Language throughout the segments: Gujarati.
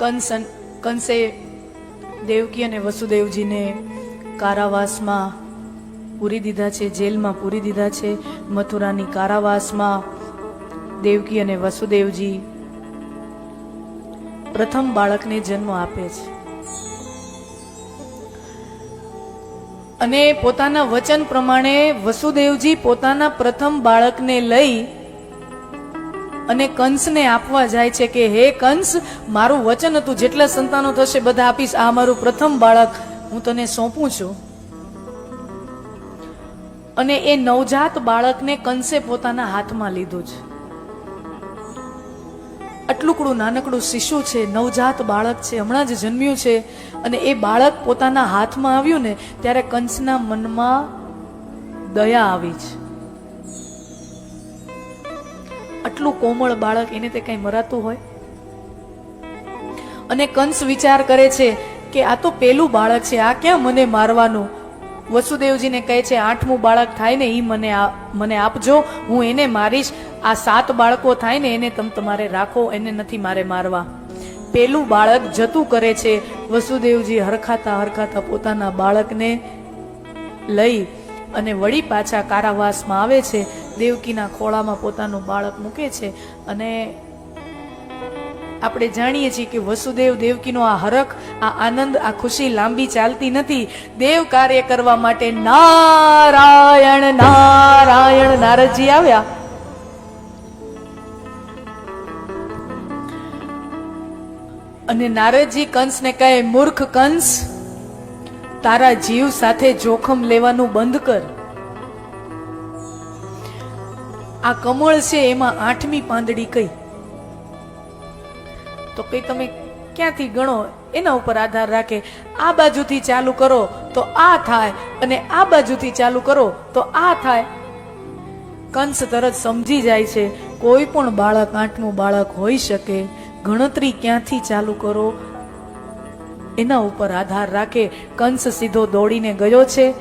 કંસ કંસે દેવકી અને વસુદેવજીને કારાવાસમાં પૂરી દીધા છે, જેલમાં પૂરી દીધા છે. મથુરાની કારાવાસમાં દેવકી અને વસુદેવજી પ્રથમ બાળકને જન્મ આપે છે. અને પોતાના વચન પ્રમાણે વસુદેવજી પોતાના પ્રથમ બાળકને લઈ અને કંસને આપવા જાય છે કે, હે કંસ, મારું વચન હતું, જેટલા સંતાનો થશે, બધા આપીશ. આ મારું પ્રથમ બાળક. હું તને સોંપું છું. અને એ નવજાત બાળકને કંસે પોતાના હાથમાં લીધું છે. આટલુંકડું નાનકડું શિશુ છે, નવજાત બાળક છે, હમણાં જ જન્મ્યું છે. અને એ બાળક પોતાના હાથમાં આવ્યું ને, ત્યારે કંસના મનમાં દયા આવી છે. આટલું કોમળ બાળક એને તે કઈ મરાતું હોય? અને કંસ વિચાર કરે છે કે આ તો પેલું બાળક છે, આ ક્યાં મને મારવાનું? વસુદેવજીને કહે છે, આઠમું બાળક થાય ને એ મને મને આપજો, હું એને મારીશ. આ સાત બાળકો થાય ને એને તમે તમારે રાખો, એને નથી મારે મારવા. પેલું બાળક જતું કરે છે, વસુદેવજી હરખાતા હરખાતા પોતાના બાળકને લઈ અને વળી પાછા કારાવાસમાં આવે છે, દેવકીના ખોળામાં પોતાનું બાળક મૂકે છે અને આપણે જાણીએ છીએ કે વસુદેવ દેવકીનો આ હરખ, આ આનંદ, આ ખુશી લાંબી ચાલતી નથી. દેવ કાર્ય કરવા માટે નારાયણ નારાયણ નારદજી આવ્યા. અને નારદજી કંસને કહે, મૂર્ખ કંસ તારા જીવ સાથે જોખમ લેવાનું બંધ કર. આ કમળ છે એમાં આઠમી પાંદડી કઈ. તો કઈ તમે ક્યાંથી ગણો? એના ઉપર આધાર રાખે. આ બાજુથી ચાલુ કરો, તો આ થાય. અને આ બાજુથી ચાલુ કરો, તો આ થાય. કંસ તરત સમજી જાય છે, કોઈ પણ બાળક આઠમું બાળક હોઈ શકે. ગણતરી ક્યાંથી ચાલુ કરો? એના ઉપર આધાર રાખે કંસ સીધો દોડીને ગયો છે.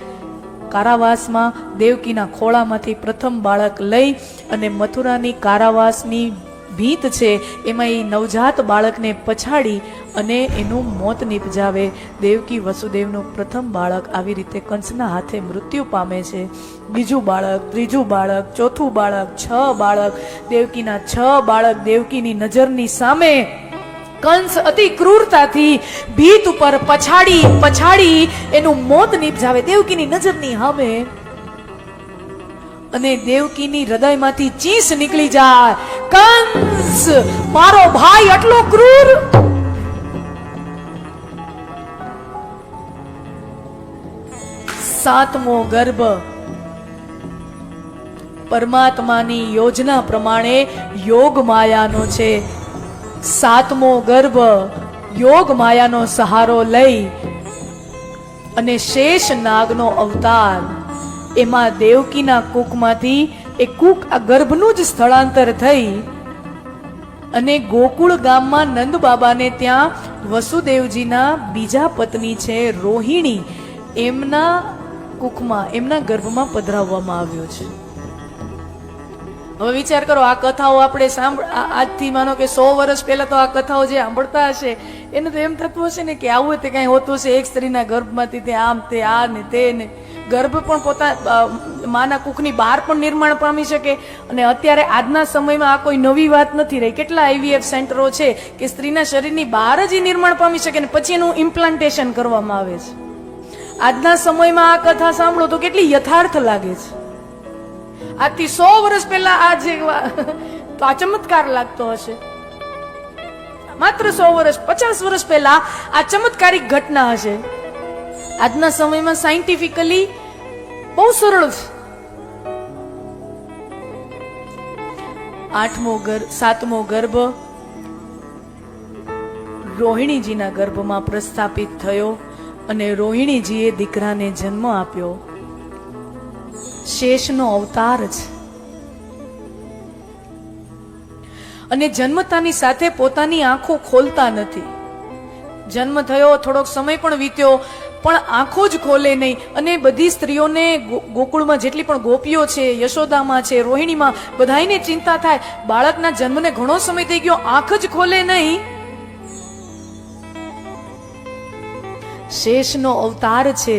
કારાવાસમાં દેવકીના ખોળામાંથી પ્રથમ બાળક લઈ અને મથુરાની કારાવાસની ભીત છે, એમાં એ નવજાત બાળકને પછાડી અને એનું મોત નિપજાવે. દેવકી વસુદેવનું પ્રથમ બાળક આવી રીતે કંસના હાથે મૃત્યુ પામે છે. બીજું બાળક, ત્રીજું બાળક, ચોથું બાળક, છ બાળક, દેવકીના છ બાળક દેવકીની નજરની સામે કંસ અતિ ક્રૂરતાથી ભીત ઉપર પછાડી પછાડી એનું મોત નિપજાવે. દેવકીની નજરની સામે અને દેવકીની હૃદયમાંથી ચીસ નીકળી જાય. કંસ, મારો ભાઈ આટલો ક્રૂર. સાતમો ગર્ભ. પરમાત્માની યોજના પ્રમાણે યોગ માયાનો છે. સાતમો ગર્ભ યોગ માયાનો સહારો લઈ અને શેષ નાગનો અવતાર. એમાં દેવકીના કુકમાંથી એ કુક આ ગર્ભનું જ સ્થળાંતર થઈ અને ગોકુળ ગામમાં નંદ બાબાને ત્યાં વસુદેવજીના બીજા પત્ની છે રોહિણી. એમના કુકમાં, એમના ગર્ભમાં પધરાવવામાં આવ્યો છે. હવે વિચાર કરો, આ કથાઓ આપણે સાંભળ આજથી માનો કે સો વર્ષ પહેલા તો આ કથાઓ જે સાંભળતા હશે, એને તો એમ થતું હશે ને કે આવું તે કઈ હોતું હશે, એક સ્ત્રીના ગર્ભમાંથી તે આમ, તે આ ને તે ને. ગર્ભ પણ પોતા માના કુખની બહાર પણ નિર્માણ પામી શકે. અને અત્યારે આજના સમયમાં આ કોઈ નવી વાત નથી રહી. કેટલા આઈવીએફ સેન્ટરો છે કે સ્ત્રીના શરીરની બહાર જ નિર્માણ પામી શકે ને પછી એનું ઇમ્પ્લાન્ટેશન કરવામાં આવે છે. આજના સમયમાં આ કથા સાંભળો તો કેટલી યથાર્થ લાગે છે. આજથી સો વર્ષ પહેલા આ જે તો આ ચમત્કાર લાગતો હશે. માત્ર સો વર્ષ, પચાસ વર્ષ પહેલા આ ચમત્કારિક ઘટના હશે. આજના સમયમાં સાયન્ટિફિકલી બહુ સરળ છે આઠમો ગર્ભ, સાતમો ગર્ભ રોહિણીજીના ગર્ભમાં પ્રસ્થાપિત થયો અને રોહિણીજીએ દીકરાને જન્મ આપ્યો. શેષનો અવતાર છે અને જન્મતાની સાથે પોતાની આંખો ખોલતા નથી. જન્મ થયો, થોડોક સમય પણ વીત્યો, પણ આંખો જ ખોલે નહીં. અને બધી સ્ત્રીઓને ગોકુળમાં જેટલી પણ ગોપીઓ છે, યશોદામાં છે, રોહિણીમાં, બધાયને ચિંતા થાય. બાળકના જન્મને ઘણો સમય થઈ ગયો, આંખ જ ખોલે નહીં. શેષનો અવતાર છે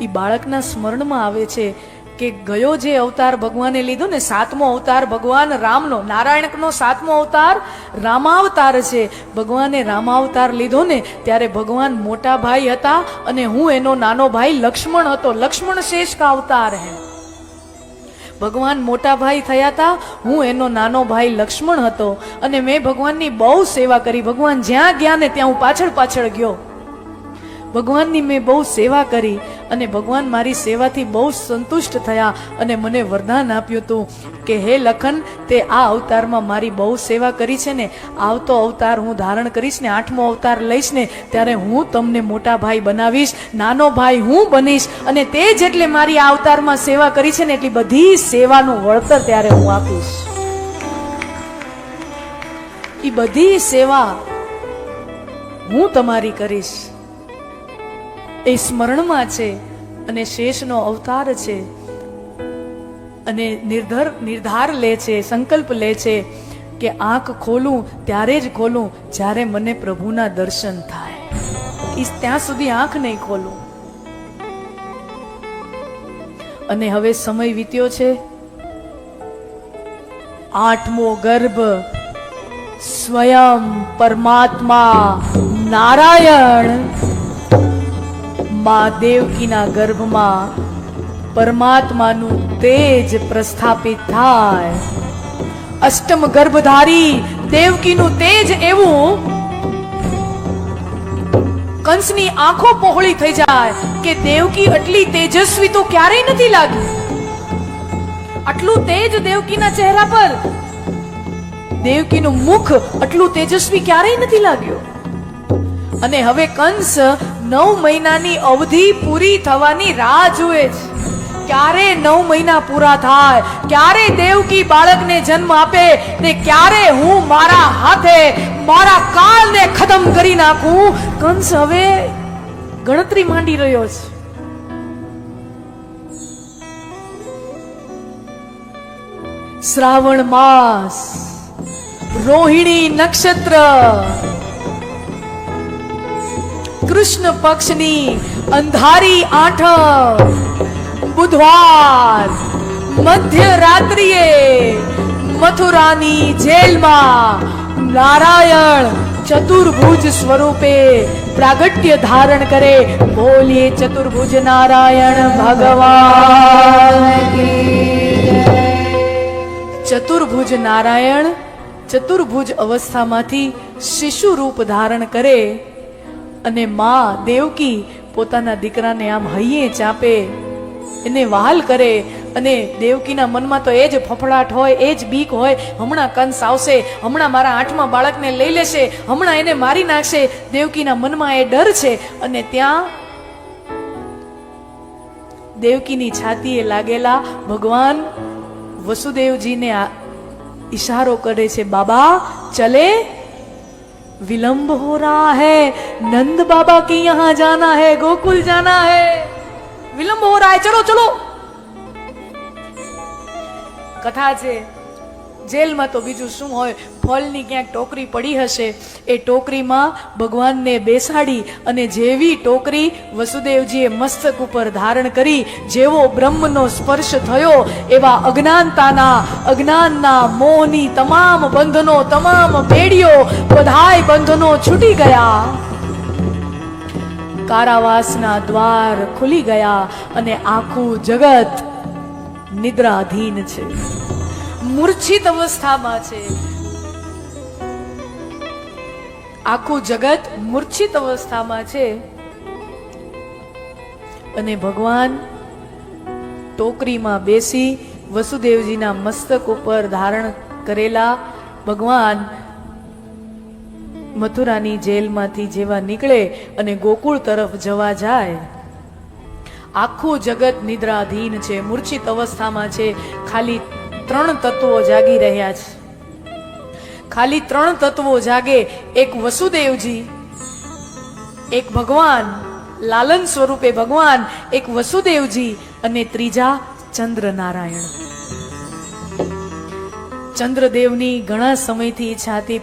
એ બાળકના સ્મરણમાં આવે છે. કે ગયો જે અવતાર ભગવાને લીધો ને સાતમો અવતાર ભગવાન રામનો નારાયણનો સાતમો અવતાર રામાવતાર છે. ભગવાને રામાવતાર લીધો ને ત્યારે ભગવાન મોટા ભાઈ હતા અને હું એનો નાનો ભાઈ લક્ષ્મણ હતો. લક્ષ્મણ શેષ કા અવતાર હે? ભગવાન મોટા ભાઈ થયા હતા હું એનો નાનો ભાઈ લક્ષ્મણ હતો અને મેં ભગવાનની બહુ સેવા કરી. ભગવાન જ્યાં ગયા ને ત્યાં હું પાછળ પાછળ ગયો. ભગવાનની મેં બહુ સેવા કરી અને ભગવાન મારી સેવાથી બહુ સંતુષ્ટ થયા અને મને વરદાન આપ્યું હતું કે હે લખન, તે આ અવતારમાં મારી બહુ સેવા કરી છે ને, આવતો અવતાર હું ધારણ કરીશ ને, આઠમો અવતાર લઈશ ને, ત્યારે હું તમને મોટા ભાઈ બનાવીશ, નાનો ભાઈ હું બનીશ અને તે જેટલે મારી આ અવતારમાં સેવા કરી છે ને, એટલી બધી સેવાનું વળતર ત્યારે હું આપીશ. એ બધી સેવા હું તમારી કરીશ. એ સ્મરણમાં છે અને શેષનો અવતાર છે. અને નિર્ધર, નિર્ધાર લે છે, સંકલ્પ લે છે કે આંખ ખોલું, ત્યારે જ ખોલું, જ્યારે મને પ્રભુના દર્શન થાય. એ ત્યાં સુધી આંખ નહીં ખોલું. અને હવે સમય વીત્યો છે. આઠમો ગર્ભ. સ્વયં પરમાત્મા નારાયણ મા દેવકીના ગર્ભમાં પરમાત્માનું તેજ પ્રસ્થાપિત થાય. અષ્ટમ ગર્ભધારી દેવકીનું તેજ એવું કંસની આંખો પહોળી થઈ જાય કે દેવકી આટલી તેજસ્વી તો ક્યારેય નથી લાગી. આટલું તેજ દેવકીના ચહેરા પર દેવકીનું મુખ આટલું તેજસ્વી ક્યારેય નથી લાગ્યું. અને હવે કંસ નવ મહિનાની અવધિ પૂરી થવાની રાહ જુએ છે. ક્યારે નવ મહિના પૂરા થાય? ક્યારે દેવકી બાળકને જન્મ આપે? ને ક્યારે હું મારા હાથે, મારા કાળને ખતમ કરી નાખું? કંસ હવે ગણતરી માંડી રહ્યો છે. શ્રાવણ માસ, રોહિણી નક્ષત્ર કૃષ્ણ પક્ષની અંધારી આઠમ બુધવાર મધ્ય રાત્રિએ મથુરાની જેલમાં નારાયણ ચતુર્ભુજ સ્વરૂપે પ્રાગટ્ય ધારણ કરે. બોલીએ ચતુર્ભુજ નારાયણ ભગવાન ચતુર્ભુજ નારાયણ ચતુર્ભુજ અવસ્થામાંથી શિશુ રૂપ ધારણ કરે. અને મા દેવકી પોતાના દીકરાને આમ હૈયે ચાપે, એને વહાલ કરે અને દેવકીના મનમાં તો એ જ ફફડાટ હોય, એ જ બીક હોય, હમણાં કંસ આવશે, હમણાં મારા આઠમા બાળકને લઈ લેશે, હમણાં એને મારી નાખશે. દેવકીના મનમાં એ ડર છે અને ત્યાં દેવકીની છાતીએ લાગેલા ભગવાન વસુદેવજીને ઈશારો કરે છે, બાબા, ચલે विलंब हो रहा है नंद बाबा की यहाँ जाना है गोकुल जाना है विलंब हो रहा है चलो चलो કથા છે જેલમાં તો બીજું શું હોય ફળની ક્યાંક ટોકરી પડી હશે, એ ટોકરીમાં ભગવાનને બેસાડી અને જેવી ટોકરી વસુદેવજીએ મસ્તક ઉપર ધારણ કરી, જેવો બ્રહ્મનો સ્પર્શ થયો, એવા અજ્ઞાનતાના, અજ્ઞાનના મોહની તમામ બંધનો, તમામ પેઢીઓ બધાય બંધનો છૂટી ગયા. કારાવાસના દ્વાર ખુલી ગયા અને આખું જગત નિદ્રાધીન છે. મૂર્છિત અવસ્થામાં છે. આખું જગત મૂર્છિત અવસ્થામાં છે. અને ભગવાન ટોકરીમાં બેસી વસુદેવજીના મસ્તક ઉપર ધારણ કરેલા ભગવાન મથુરાની જેલમાંથી જેવા નીકળે અને ગોકુળ તરફ જવા જાય. આખું જગત નિદ્રાધીન છે, મૂર્છિત અવસ્થામાં છે. ખાલી ત્રણ તત્વો જાગી રહ્યા છે. ખાલી ત્રણ તત્વો જાગે. એક વસુદેવજી, એક ભગવાન, લાલન સ્વરૂપે ભગવાન, એક વસુદેવજી અને ત્રીજા ચંદ્ર નારાયણ ચંદ્રદેવની ઘણા સમયથી ઈચ્છા હતી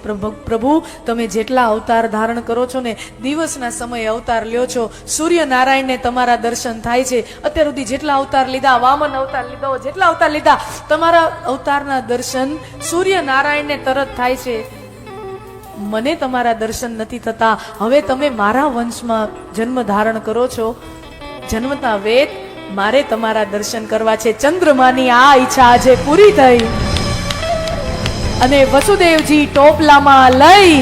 પ્રભુ, તમે જેટલા અવતાર ધારણ કરો છો ને, દિવસના સમયે અવતાર લ્યો છો, સૂર્યનારાયણને તમારા દર્શન થાય છે. અત્યાર સુધી જેટલા અવતાર લીધા, વામન અવતાર લીધો જેટલા અવતાર લીધા, તમારા અવતારના દર્શન સૂર્યનારાયણને તરત થાય છે. મને તમારા દર્શન નથી થતા. હવે તમે મારા વંશમાં જન્મ ધારણ કરો છો. જન્મતા વેદ મારે તમારા દર્શન કરવા છે. ચંદ્રમાની આ ઈચ્છા આજે પૂરી થઈ. અને વસુદેવજી ટોપલામાં લઈ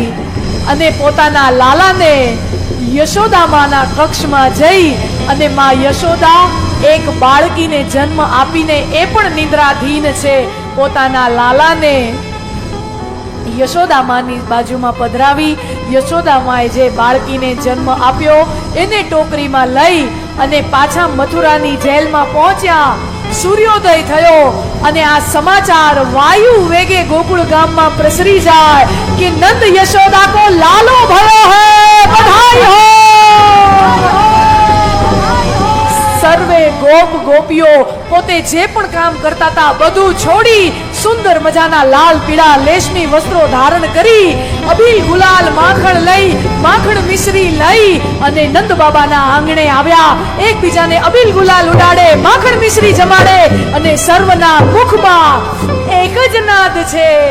અને પોતાના લાલાને યશોદામાના કક્ષમાં જઈ અને માં યશોદા એક બાળકીને જન્મ આપીને એ પણ નિદ્રાધીન છે. પોતાના લાલાને યશોદામાની બાજુમાં પધરાવી યશોદામાએ જે બાળકીને જન્મ આપ્યો એને ટોકરીમાં લઈ અને પાછા મથુરાની જેલમાં પહોંચ્યા. સૂર્યોદય થયો અને આ સમાચાર વાયુ વેગે ગોકુળ ગામમાં પ્રસરી જાય કે નંદ યશોદા કો લાલો ભયો હે બધાઈ હો! સર્વે ગોપ ગોપીઓ પોતે જે પણ કામ કરતા હતા, બધું છોડી સુંદર મજાના લાલ, પીળા, લેશમી વસ્ત્રો ધારણ કરી અભિલ ગુલાલ માખણ લઈ, માખણ મિશ્રી લઈ અને નંદ બાબાના આંગણે આવ્યા. એકબીજાને અભિલ ગુલાલ ઉડાડે, માખણ મિશ્રી જમાડે અને સર્વના મુખમાં એક જ નાદ છે.